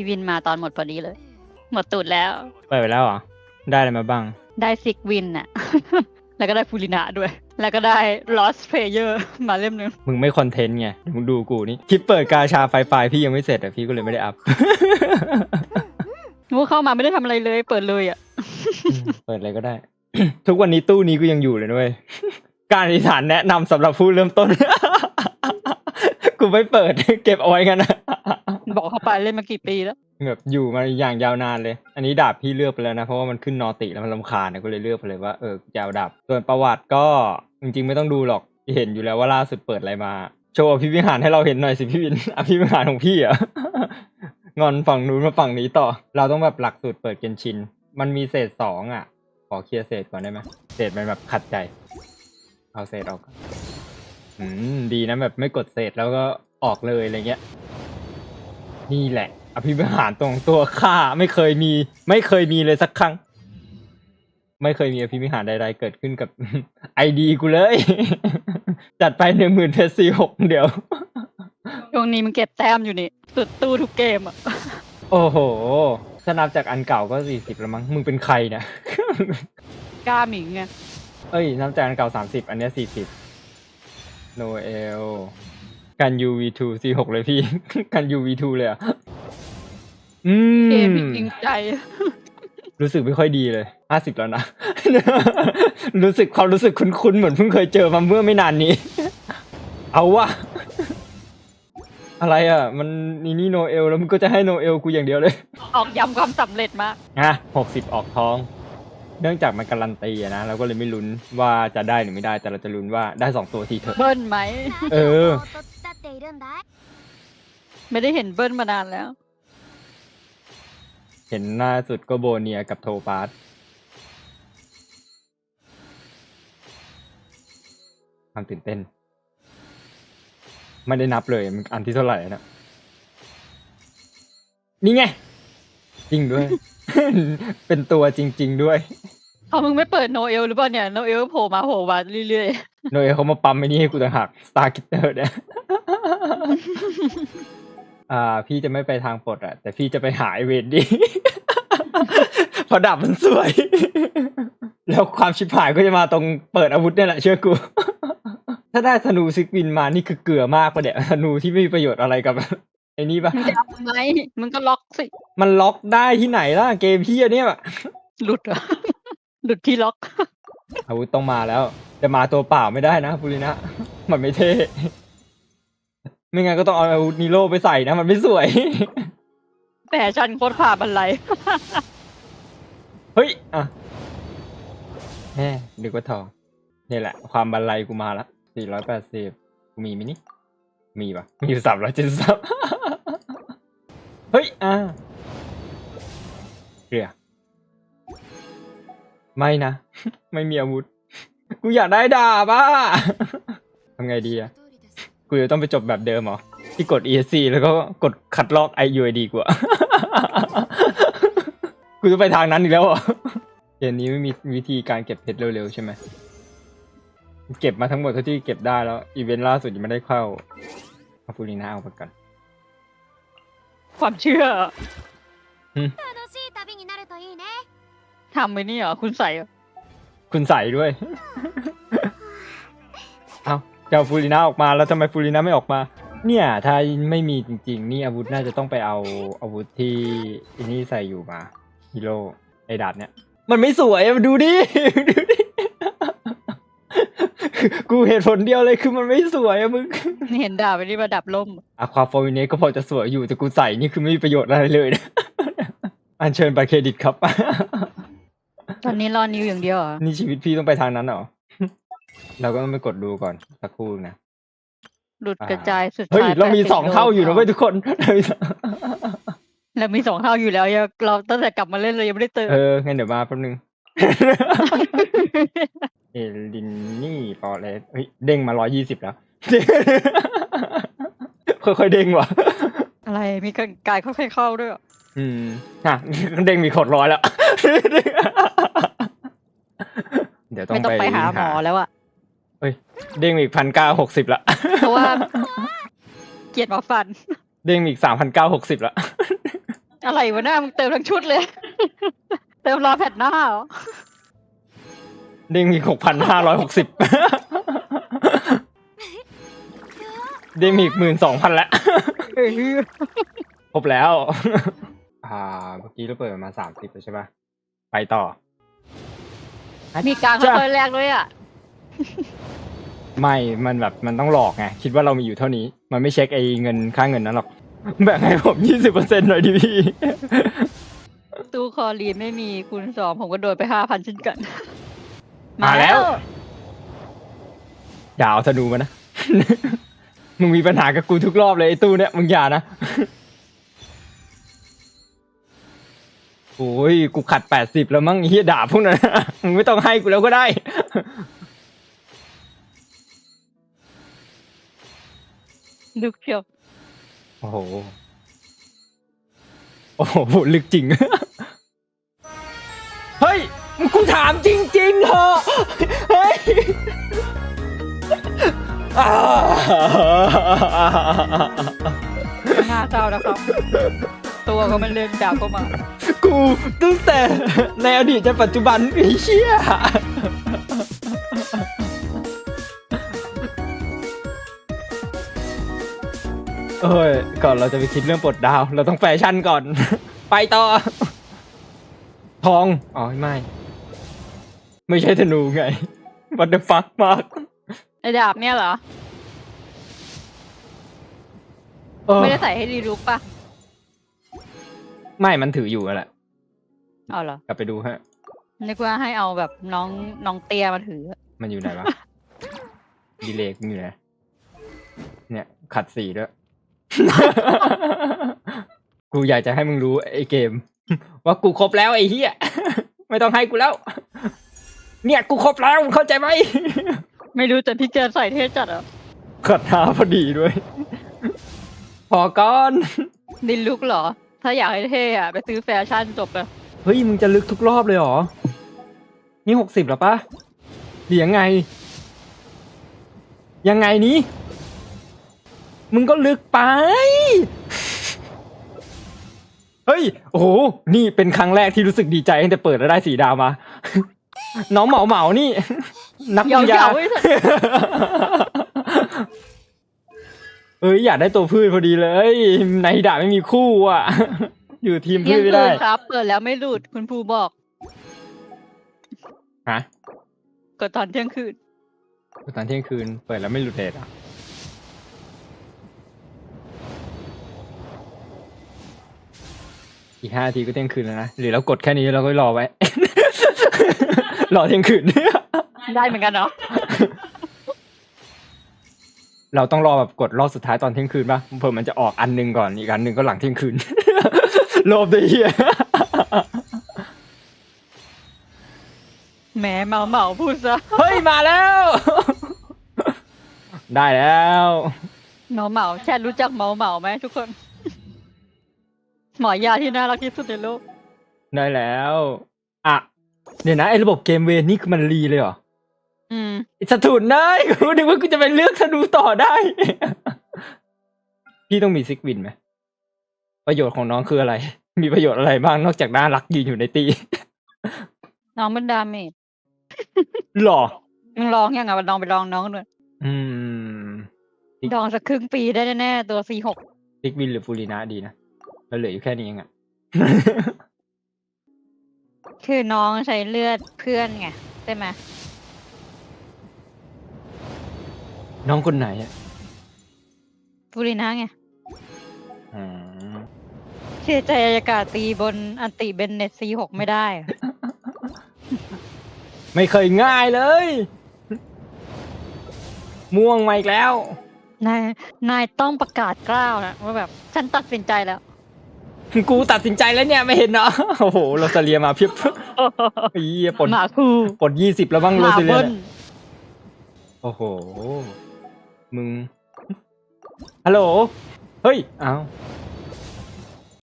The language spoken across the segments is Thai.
พี่วินมาตอนหมดพอดีเลย หมดตูดแล้ว เปิดไปแล้วเหรอ ได้อะไรมาบ้าง ได้ซิกวินอะ แล้วก็ได้ฟูรินาด้วย แล้วก็ได้ Lost Player มาเล่มหนึง มึงไม่คอนเทนต์ไงเดี๋ยวมึงดูกูนี่คลิปเปิดกาชาไฟไฟพี่ยังไม่เสร็จอะพี่ก็เลยไม่ได้อัพ งูเข้ามาไม่ได้ทำอะไรเลย เปิดเลยอะเปิดอะไรก็ได้ ทุกวันนี้ตู้นี้ก็ยังอยู่เลยนะเว้ย การอธิษฐานแนะนำสำหรับผู้เริ่มต้น กูไม่เปิด เก็บเอาไว้กันนะ บอกเข้าไปเล่นมากี่ปีแล้วแบบอยู่มาอย่างยาวนานเลย อันนี้ดาบพี่เลือกไปแล้วนะ เพราะว่ามันขึ้นนอติแล้วมันลำคาญนะก็เลยเลือกไปเลยว่าเออจะเอาดาบส่วนประวัติก็จริงๆไม่ต้องดูหรอกเห็นอยู่แล้วว่าล่าสุดเปิดอะไรมา โชว์อภิวิหารให้เราเห็นหน่อยสิพี่วินอภิวิหารของพี่อะงอนฝั่งนู้นมาฝั่งนี้ต่อ เราต้องแบบหลักสูตรเปิดเกนชิน มันมีเศษสองอะ ขอเคลียร์เศษก่อนได้ไหมเศษมันแบบขัดใจ เอาเศษออกอืมดีนะแบบไม่กดเศษแล้วก็ออกเลยอะไรเงี้ย นี่แหละ อภิมหารตรงตัวข้าไม่เคยมี ไม่เคยมีเลยสักครั้ง ไม่เคยมีอภิมหารใดๆเกิดขึ้นกับไอดีกูเลย จัดไปหนึ่งหมื่นเพชรสี่หกเดี๋ยว ช่วงนี้มันเก็บแต้มอยู่นี่สุดตู้ทุกเกมอะโอ้โหถ้านับจากอันเก่าก็สี่สิบแล้วมั้ง มึงเป็นใครเนะกล้าหมิงไง เอ้ยนับจากอันเก่าสามสิบอันเนี้สี่สิบโนเอล กัน UV2 สี่หกเลยพี่ กัน UV2 เลยอะ อืมเกมจริงใจ รู้สึกไม่ค่อยดีเลยห้าสิบแล้วนะ รู้สึกความรู้สึกคุ้นๆ เหมือนเพิ่งเคยเจอมาเมื่อไม่นานนี้ เอาวะ อะไรอะ มันนี่นี่โนเอลแล้วมึงก็จะให้โนเอลกูอย่างเดียวเลย ออกย้ำความสำเร็จมากอะหกสิบออกท้อง เนื่องจากมันการันตีอะนะ เราก็เลยไม่ลุ้นว่าจะได้หรือไม่ได้ แต่เราจะลุ้นว่าได้สองตัวทีเถอะ เบิ้ลไหม เออと伝 っているんだい ไม่ได้เห็นเบิ้ลมานานแล้ว เห็นหน้าสุดก็โบเนียกับโทปาสความตื่นเต้น ไม่ได้นับเลยมันอันที่เท่าไหร่นะ นี่ไง จริงด้วย เป็นตัวจริง ๆ ด้วย เขามึงไม่เปิดโนเอลหรือเปล่าเนี่ย โนเอลโผล่มาโผล่มาเรื่อย โดยเขามาปั๊มไอ้นี่ให้กูต่างหาก Star Kitter เนี่ย อ่า พี่จะไม่ไปทางปลดอะแต่พี่จะไปหาไอเวนดีเพราะดาบมันสวย แล้วความชิบหายก็จะมาตรงเปิดอาวุธเนี่ยแหละเชื่อกู ถ้าได้ธนูซิกวินมานี่คือเกลือมากปะเนี่ยธนูที่ไม่มีประโยชน์อะไรกับไอ้นี่ปะๆมึงจะเอาไหมมึงก็ล็อกสิ มันล็อกได้ที่ไหนล่ะเกมพี่เนี่ยหลุดเหรอหลุดที่ล็อก อาวุธต้องมาแล้ว จะมาตัวเปล่าไม่ได้นะฟูรินะ มันไม่เท่ ไม่งั้นก็ต้องเอาอาวุธนีโร่ไปใส่นะ มันไม่สวยแฟชั่นโคตรผ่าบันไลเฮ้ย อะแหมนึกว่าทองนี่แหละ ความบันไลกูมาละสี่ร้อยแปดสิบกูมีไหมนี่ มีปะมีอยู่สามร้อยเจ็ดสิบเฮ้ย อะเกลือไม่นะ ไม่มีอาวุธ กูอยากได้ดาบอะทำไงดีอะ กูจะต้องไปจบแบบเดิมเหรอ ที่กด ESC แล้วก็กดขัดลอก IUID กว่า กูจะไปทางนั้นอีกแล้วเหรอเกมนี้ไม่มีวิธีการเก็บเพชรเร็วๆใช่ไหม เก็บมาทั้งหมดเท่าที่เก็บได้แล้ว อีเวนต์ล่าสุดยังไม่ได้เข้าเอาฟูริน่าเอาไปกันความเชื่อทำไปนี่เหรอ คุณใส่คุณใส่ด้วย จะเอาฟูริน่าออกมาแล้วทำไมฟูริน่าไม่ออกมา เนี่ยถ้าไม่มีจริง ๆ นี่อาวุธน่าจะต้องไปเอาอาวุธที่อันนี้ใส่อยู่มาฮีโร่ไอ้ดาบเนี่ย มันไม่สวยอะดูดิดูดิกูเหตุผลเดียวเลยคือมันไม่สวยอะมึงเห็นดาบไปนี่ประดับล่มอะควาฟอร์มิเนก็พอจะสวยอยู่แต่กูใส่นี่คือไม่มีประโยชน์อะไรเลยนะอันเชิญบัตรเครดิตครับ ตอนนี้รอนิวอย่างเดียวเหรอ นี่ชีวิตพี่ต้องไปทางนั้นเหรอ เราก็ต้องไปกดดูก่อนสักครู่นะหลุดกระจายสุดเฮ้ยท้ายเรามี80สองเท่าอยู่นะเว้ยทุกคนเรามีสองเรามีสองเท่าอยู่แล้วยังเราตั้งแต่กลับมาเล่นเรายังไม่ได้เติมเอองั้นเดี๋ยวมาแป๊บนึงเอลินนี่ปอเลสเฮ้ยเด้งมาร้อยยี่สิบแล้วค่อยๆเด้งว่ะ อะไรมีกายค่อยๆเข้าด้วยเหรออืมอะเด้งมีขดร้อยแล้ว เดี๋ยวต้องไม่ต้องไปหาหมอแล้วอะ เฮ้ยเด้งมีอีกพันเก้าหกสิบละ เพราะว่า เกลียดหมอฟัน เด้งมีอีกสามพันเก้าหกสิบละ อะไรวะหน้ามึงเติมทั้งชุดเลย เติมรอแผ่นหน้าเหรอเด้งมีหกพันห้าร้อยหกสิบเด้งมีอีกหมื่นสองพันแล้วเออครบแล้ว อ่า เมื่อกี้เราเปิดประมาณสามสิบใช่ปะไปต่อมีการจ้ะค่อยๆแรกด้วยอะ ไม่มันแบบมันต้องหลอกไงคิดว่าเรามีอยู่เท่านี้ มันไม่เช็คไอ้เงินค่าเงินนั้นหรอกแบ่งให้ผมยี่สิบเปอร์เซ็นต์หน่อยดิพี่ตู้คอรีนไม่มีคูณสองผมก็โดนไปห้าพันเช่นกัน มาแล้ว อย่าเอาธนูมานะ มึงมีปัญหากับกูทุกรอบเลยไอ้ตู้เนี้ยมึงอย่านะ โอ้ยกูขัดแปดสิบแล้วมั้งไอ้เฮียด่าพวกนั้น มึงไม่ต้องให้กูแล้วก็ได้ ลึกเชียวโอ้โห โอ้โหลึกจริง เฮ้ยกูถามจริงๆเถอะเฮ้ยอ่าน่าเศร้านะครับ ตัวก็ไม่เล่นดาวก็มา กูตั้งแต่ในอดีตจนปัจจุบันไอ้เชี่ย เอ้ยก่อนเราจะไปคิดเรื่องปลดดาว เราต้องแฟชั่นก่อน ไปต่อ ทอง อ๋อไม่ ไม่ใช่ธนูไง What the fuck มากไอ้ดาบเนี่ยเหรอ เออไม่ได้ใส่ให้รีรูปป่ะไม่มันถืออยู่อะแหละเอาเหรอ กลับไปดูฮะ นึกว่าให้เอาแบบน้องน้องเตียมาถือ มันอยู่ไหนวะ ดีเลย์มันอยู่ไหนเนี่ย ขัดสีด้วย กูอยากจะให้มึงรู้ไอ้เกม ว่ากูครบแล้วไอ้เหี้ยไม่ต้องให้กูแล้ว เนี่ยกูครบแล้วเข้าใจไหมไม่รู้แต่พี่เจอใส่เท่จัดอะขัดหาพอดีด้วย พอก่อนดินลุกเหรอ ถ้าอยากให้เท่อะไปซื้อแฟชั่นจบเลยเฮ้ยมึงจะลึกทุกรอบเลยเหรอ นี่หกสิบแล้วปะหรือยังไง ยังไงนี้ มึงก็ลึกไป เฮ้ย โอ้โห นี่เป็นครั้งแรกที่รู้สึกดีใจตั้งแต่เปิดแล้วได้สีดาวมา น้องเหมาเหมานี่ นักวิทยายาวๆเว้ยเอ้ยอยากได้ตัวพืชพอดีเลย ในด่าไม่มีคู่อะ อยู่ทีมเที่พืยชงไม่คืได้นครับ เปิดแล้วไม่หลุดคุณภูบอกฮะกดตอนเที่ยงคืน ตอนเที่ยงคืนเปิดแล้วไม่หลุดเลทอะ อีกห้านาทีก็เที่ยงคืนแล้วนะหรือเรากดแค่นี้เราก็รอไว้ รอเที่ยงคืน ได้เหมือนกันเนาะเราต้องรอแบบกดรอบสุดท้ายตอนเที่ยงคืนป่ะเผื่อมันจะออกอันหนึงก่อนอีกอันหนึ่งก็หลังเที่ยงคืนรอบเดียแหมเมาเมาพูดซะเฮ้ยมาแล้ว ได้แล้วเมาเมาแชทรู้จักเมาเมาไหมทุกคน หมอยาที่น่ารักที่สุดในโลก ได้แล้ว อะ เดี๋ยวนะไอ้ระบบเกมเวนนี่คือมันรีเลยเหรอ อืมไอ้สถุนได้กูนึกว่ากูจะไปเลือกธนูต่อได้ พี่ต้องมีซิกวินไหม ประโยชน์ของน้องคืออะไร มีประโยชน์อะไรบ้างนอกจากน่ารักยืนอยู่ในตี น้องเป็นดาเมจหรอ มึงลองยังไงวันลองไปลองน้องด้วยอืม ลองสักครึ่งปีได้แน่ๆตัว C6 ซิกวินหรือฟูรินาดีนะ เราเหลืออยู่แค่นี้เองอะ คือน้องใช้เลือดเพื่อนไงใช่ไหมน้องคนไหนอะฟูรินะไงอืมเชื่อใจอากาศตีบนอันติเบนเน็ต C6 ไม่ได้อะไม่เคยง่ายเลย ม่วงมาอีกแล้ว นาย นายต้องประกาศกล้าวนะว่าแบบ ฉันตัดสินใจแล้ว กูตัดสินใจแล้วเนี่ยไม่เห็นเนาะโอ้โหโรซาเลียมาเพียบไอ้เหี้ยปลดหมาคูปลดยี่สิบแล้วบ้างหโรมาซาเลียเบิ้ลเนี่ยโอ้โห มึง ฮัลโหล เฮ้ย เอา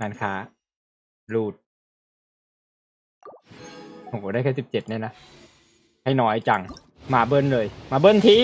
งานค้ารูด โอ้โห ได้แค่สิบเจ็ดเนี่ยนะ ให้น้อยจัง มาเบิ้ลเลย มาเบิ้ลที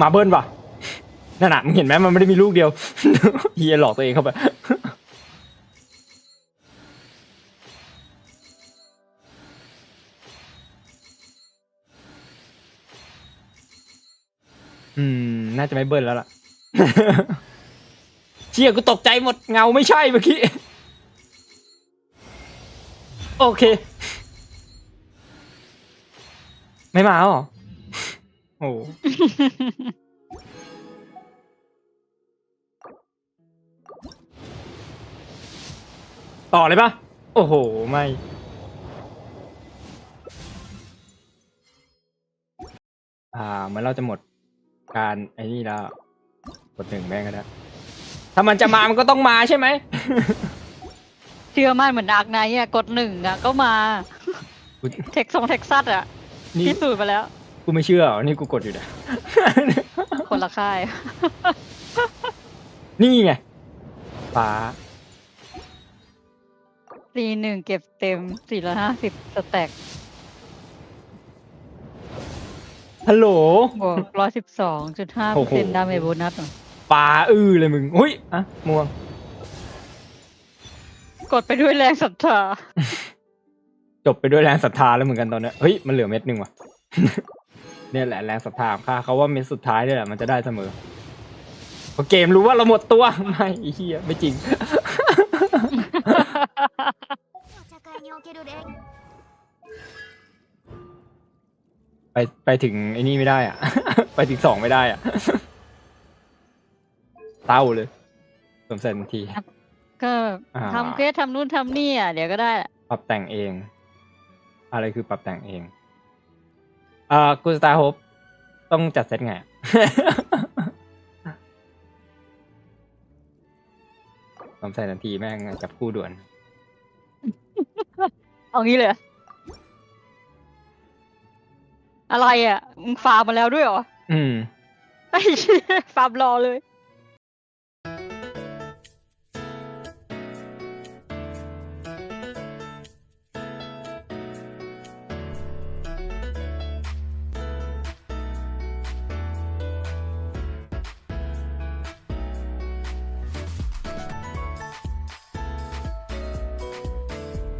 มาเบิ้ลว่ะ นั่นน่ะมึงเห็นไหมมันไม่ได้มีลูกเดียวเฮียหลอกตัวเองเข้าไปอืม น่าจะไม่เบิ้ลแล้วล่ะ เชี่ยกูตกใจหมดเงาไม่ใช่เมื่อกี้ โอเค ไม่มาหรอ โอ้ ต่อเลยปะโอ้โห ไม่ อ่าเหมือนเราจะหมดการไอ้นี่แล้วกดหนึ่งแม่งก็ได้ ถ้ามันจะมา มันก็ต้องมาใช่ไหม เชื่อมั่นเหมือนดาร์กไนท์อะกดหนึ่งอะก็มา อุ๊ย เท็กซงเท็กซัสอะนี่พิสูจน์มาแล้ว กูไม่เชื่อเหรอนี่กูกดอยู่นะ คนละค่าย นี่ไง ฟ้า ซีหนึ่งเก็บเต็มสี่ร้อยห้าสิบสแต็กฮัลโหล บวกร้อยสิบสองจุดห้าโอ้เปอร์โหเซ็นต์ดาเมจโบนัสเหรอปลาอื้อเลยมึง อุ้ยอะม่วง กดไปด้วยแรงศรัทธา จบไปด้วยแรงศรัทธาแล้วเหมือนกันตอนเนี้ยเฮ้ย มันเหลือเม็ดหนึ่งว่ะ เนี่ยแหละแรงศรัทธาของข้าเขาว่าเม็ดสุดท้ายเนี่ยแหละมันจะได้เสมอเพราะเกมรู้ว่าเราหมดตัว ไม่ไอ้เหี้ยไม่จริง における礼 ไปไปถึงไอ้นี่ไม่ได้อ่ะ ไปถึงสองไม่ได้อ่ะ เต้าเลยสวมใส่ทันที ก็ อ่า ทำเควสทำนู่นทำนี่อ่ะ เดี๋ยวก็ได้แหละ ปรับแต่งเอง อะไรคือปรับแต่งเอง อ่ากูสตาร์โฮปต้องจัดเซตไง สวมใส่ทันทีแม่งจับคู่ด่วน เอางี้เลยเหรออะไรอะ มึงฟาร์มมาแล้วด้วยเหรอ อืม ไอ้เหี้ยฟาร์มรอเลย